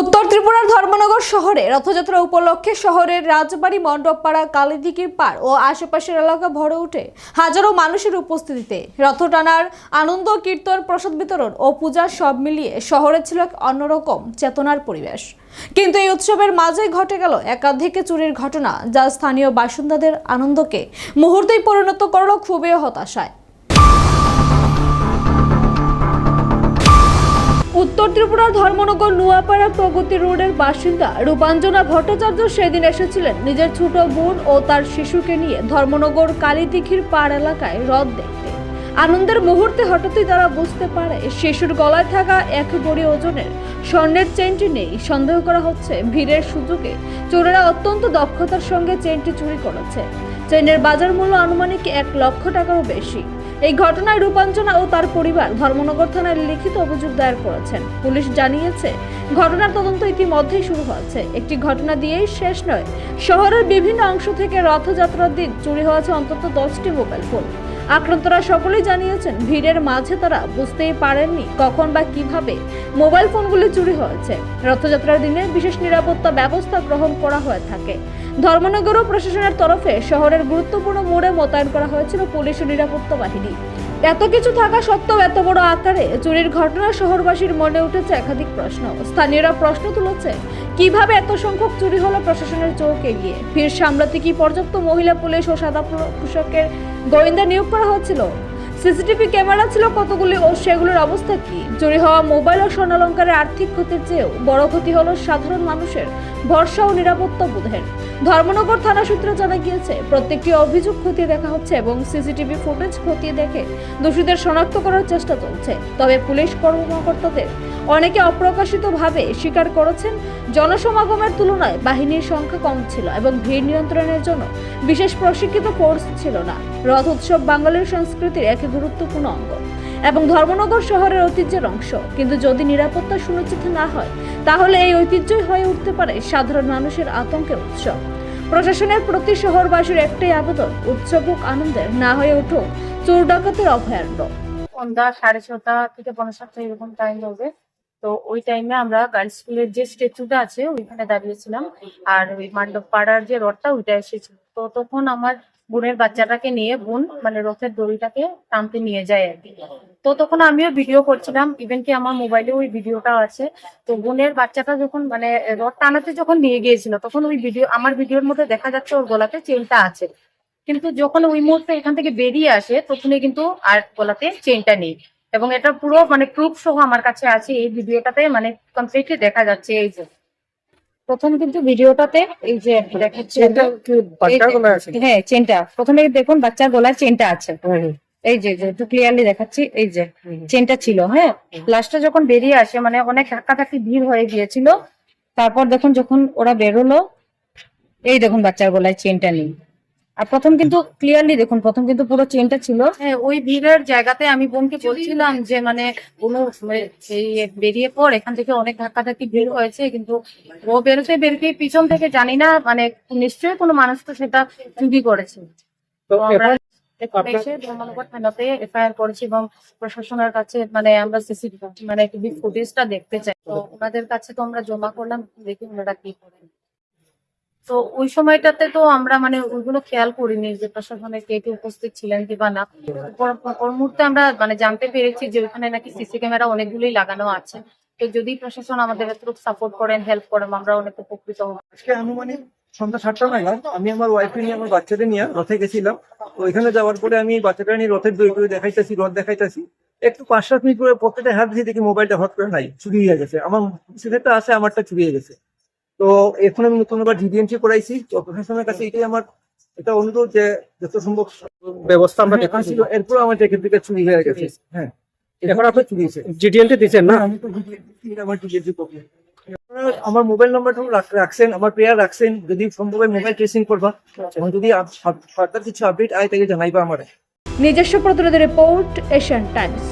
উত্তর ত্রিপুরার ধর্মনগর শহরে রথযাত্রা উপলক্ষে শহরের রাজবাড়ি, মণ্ডপপাড়া কালীদিঘির পাড় ও আশেপাশের এলাকা ভরে ওঠে হাজারো মানুষের উপস্থিতিতে। রথ টানার আনন্দ, কীর্তন, প্রসাদ বিতরণ ও পূজা সব মিলিয়ে শহরে ছিল এক অন্যরকম চেতনার পরিবেশ। কিন্তু এই উৎসবের মাঝেই ঘটে গেল একাধিক চুরির ঘটনা যা স্থানীয় বাসিন্দাদের আনন্দকে মুহূর্তেই পরিণত করল খুবই হতাশায়। উত্তর ধর্মনগর নুয়াপাড়া প্রগতি রোডের বাসিন্দা রূপাঞ্জনা ভট্টাচার্য সেদিন এসেছিলেন নিজের ছোট বোন ও তার শিশুকে নিয়ে ধর্মনগর কালীদিঘির পাড় এলাকায় রথ দেখতে। আনন্দের মুহূর্তে হঠাৎই তারা বুঝতে পারে, শিশুর গলায় থাকা এক বড়ি ওজনের স্বর্ণের চেনটি নেই। সন্দেহ করা হচ্ছে ভিড়ের সুযোগে চোরেরা অত্যন্ত দক্ষতার সঙ্গে চেনটি চুরি করেছে। চেনের বাজার মূল্য আনুমানিক এক লক্ষ টাকারও বেশি। এই ঘটনায় রূপাঞ্জনা ও তার পরিবার ধর্মনগর থানায় লিখিত অভিযোগ দায়ের করেছেন। পুলিশ জানিয়েছে, ঘটনার তদন্ত ইতিমধ্যেই শুরু হয়েছে। একটি ঘটনা দিয়েই শেষ নয়, শহরের বিভিন্ন অংশ থেকে রথযাত্রার দিন চুরি হয়েছে অন্তত দশটি মোবাইল ফোন। আক্রান্তরা সকলেই জানিয়েছেন, ভিড়ের মাঝে তারা বুঝতেই পারেননি কখন বা কীভাবে মোবাইল ফোনগুলি চুরি হয়েছে। রথযাত্রার দিনে বিশেষ নিরাপত্তা ব্যবস্থা গ্রহণ করা হয়ে থাকে। ধর্মনগর ও প্রশাসনের তরফে শহরের গুরুত্বপূর্ণ মোড়ে মোতায়েন করা হয়েছিল পুলিশ ও নিরাপত্তা বাহিনী। এত কিছু থাকা সত্ত্বেও এত বড় আকারে চুরির ঘটনা শহরবাসীর মনে উঠেছে একাধিক প্রশ্ন। স্থানীয়রা প্রশ্ন তুলেছে, কীভাবে এত সংখ্যক চুরি হলো প্রশাসনের চোখ এগিয়ে? ভিড় সামলাতে কি পর্যাপ্ত মহিলা, পুলিশ ও সাদা পোশাকের গোয়েন্দা নিয়োগ করা হয়েছিল? সিসিটিভি ক্যামেরা ছিল কতগুলি ও সেগুলোর অবস্থা কি? চুরি হওয়া মোবাইল ও স্বর্ণালঙ্কারের আর্থিক ক্ষতির চেয়েও বড় ক্ষতি হলো সাধারণ মানুষের ভরসা ও নিরাপত্তা বোধের। ধর্মনগর থানা সূত্রে জানা গিয়েছে, প্রত্যেকটি অভিযোগ খতিয়ে দেখা হচ্ছে এবং সিসিটিভি ফুটেজ খতিয়ে দেখে দোষীদের শনাক্ত করার চেষ্টা চলছে। তবে পুলিশ কর্মকর্তাদের অনেকে অপ্রকাশিতভাবে স্বীকার করেছেন, জনসমাগমের তুলনায় বাহিনীর সংখ্যা কম ছিল এবং ভিড় নিয়ন্ত্রণের জন্য বিশেষ প্রশিক্ষিত ফোর্স ছিল না। রথ উৎসব বাঙালির সংস্কৃতির এক গুরুত্বপূর্ণ অঙ্গ এবং ধর্মনগর শহরের ঐতিহ্যের অংশ। কিন্তু যদি নিরাপত্তা সুনিশ্চিত না হয়, তাহলে এই ঐতিহ্যই হয়ে উঠতে পারে সাধারণ মানুষের আতঙ্কের উৎসব। প্রশাসনের প্রতি শহরবাসীর একটাই আবেদন, উৎসব হোক আনন্দের না হয়ে উঠুক চোর ডাকাতের অভয়ারণ্য। সন্ধ্যা সাড়ে ছটা থেকে পনেরো সাতটা এরকম টাইম হবে তো ওই টাইমে আমরা গার্লস স্কুলের যে স্ট্যাচুটা আছে, ওইখানে দাঁড়িয়েছিলাম। আর ওই মান্ডব পাড়ার যে রথটা ওইটা এসেছিল তো তখন আমার বোনের বাচ্চাটাকে নিয়ে বোন মানে রথের দড়িটাকে টানতে নিয়ে যায় আর কি। তো তখন আমিও ভিডিও করছিলাম। ইভেন কি আমার মোবাইলে ওই ভিডিওটা আছে। তো বোনের বাচ্চাটা যখন মানে রথ টানাতে যখন নিয়ে গিয়েছিল, তখন ওই ভিডিও আমার ভিডিওর মধ্যে দেখা যাচ্ছে ওর গলাতে চেনটা আছে। কিন্তু যখন ওই মুহূর্তে এখান থেকে বেরিয়ে আসে, তখনই কিন্তু আর গলাতে চেনটা নেই। এবং এটা পুরো মানে প্রুফ সহ আমার কাছে আছে এই ভিডিওটাতে মানে কমপ্লিটলি দেখা যাচ্ছে এই যে। প্রথম কিন্তু ভিডিওটাতে এই যে দেখাচ্ছে হ্যাঁ চেনটা। প্রথমে দেখুন বাচ্চার গলায় চেনটা আছে। এই যে যে একটু ক্লিয়ারলি দেখাচ্ছি এই যে চেনটা ছিল হ্যাঁ? লাস্টে যখন বেরিয়ে আসে মানে অনেক ধাক্কাধাক্কি ভিড় হয়ে গিয়েছিল তারপর দেখুন যখন ওরা বেরোলো এই দেখুন বাচ্চার গলায় চেনটা নেই। আর প্রথম কিন্তু ক্লিয়ারলি দেখুন প্রথম কিন্তু পুরো চেনটা ছিল। হ্যাঁ ওই ভিড়ের জায়গাতে আমি বোনকে বলছিলাম যে মানে কোনো মানে বেরিয়ে পর এখান থেকে অনেক ধাক্কাধাক্কি ভিড় হয়েছে কিন্তু ও বেরোতে বেরোতে পিছন থেকে জানি না মানে নিশ্চয়ই কোনো মানুষ তো সেটা চুরি করেছে। থানাতে এফআইআর করেছি এবং প্রশাসনের কাছে মানে আমরা মানে টিভি ফুটেজটা দেখতে চাই। তো ওনাদের কাছে তো আমরা জমা করলাম দেখি ওনারা কি করেন। তো ওই সময়টাতে তো আমরা মানে ওইগুলো খেয়াল করিনি যে প্রশাসনের কে কে উপস্থিত ছিলেন কি বা না। পর মুহূর্তে আমরা মানে জানতে পেরেছি যে ওখানে নাকি সিসি ক্যামেরা অনেকগুলোই লাগানো আছে। তো যদি প্রশাসন আমাদের সাপোর্ট করেন হেল্প করেন, আমরা অনেক উপকৃত হব। আজকে আনুমানিক সন্ধ্যা সাতটা নাগাদ আমি আমার ওয়াইফকে নিয়ে, আমার বাচ্চাদের নিয়ে রথে গেছিলাম। ওইখানে যাওয়ার পরে আমি বাচ্চাটা নিয়ে রথের দই দেখাইতেছি, রথ দেখাইতেছি। একটু পাঁচ সাত মিনিট পরে পকেটে হাত দিয়ে দেখি মোবাইলটা হট করে নাই, চুরি হয়ে গেছে। আমার সেটা আছে, আমারটা চুরি হয়ে গেছে। তো এখন আমি নতুন আবার ডিডিএনসি করাইছি। তো প্রশাসনের কাছে এটাই আমার এটা অনুরোধ যে যত সম্ভব ব্যবস্থা আমরা দেখা ছিল এরপর আমার এখান থেকে চুরি হয়ে গেছে। হ্যাঁ। এখন আপনার চুরি হয়েছে। জিডিএনটি দিচ্ছেন না? আমি তো আমার ডিলিভারি কপি আমার মোবাইল নাম্বারটা রাখছেন আমার প্রেয়ার রাখছেন যদি সম্ভব হয় মোবাইল ট্রেসিং করবা। এবং যদি ফার্দার কিছু আপডেট আয় তাহলে জানাইবা আমার। নিজস্ব প্রতিনিধি রিপোর্ট এশিয়ান টাইমস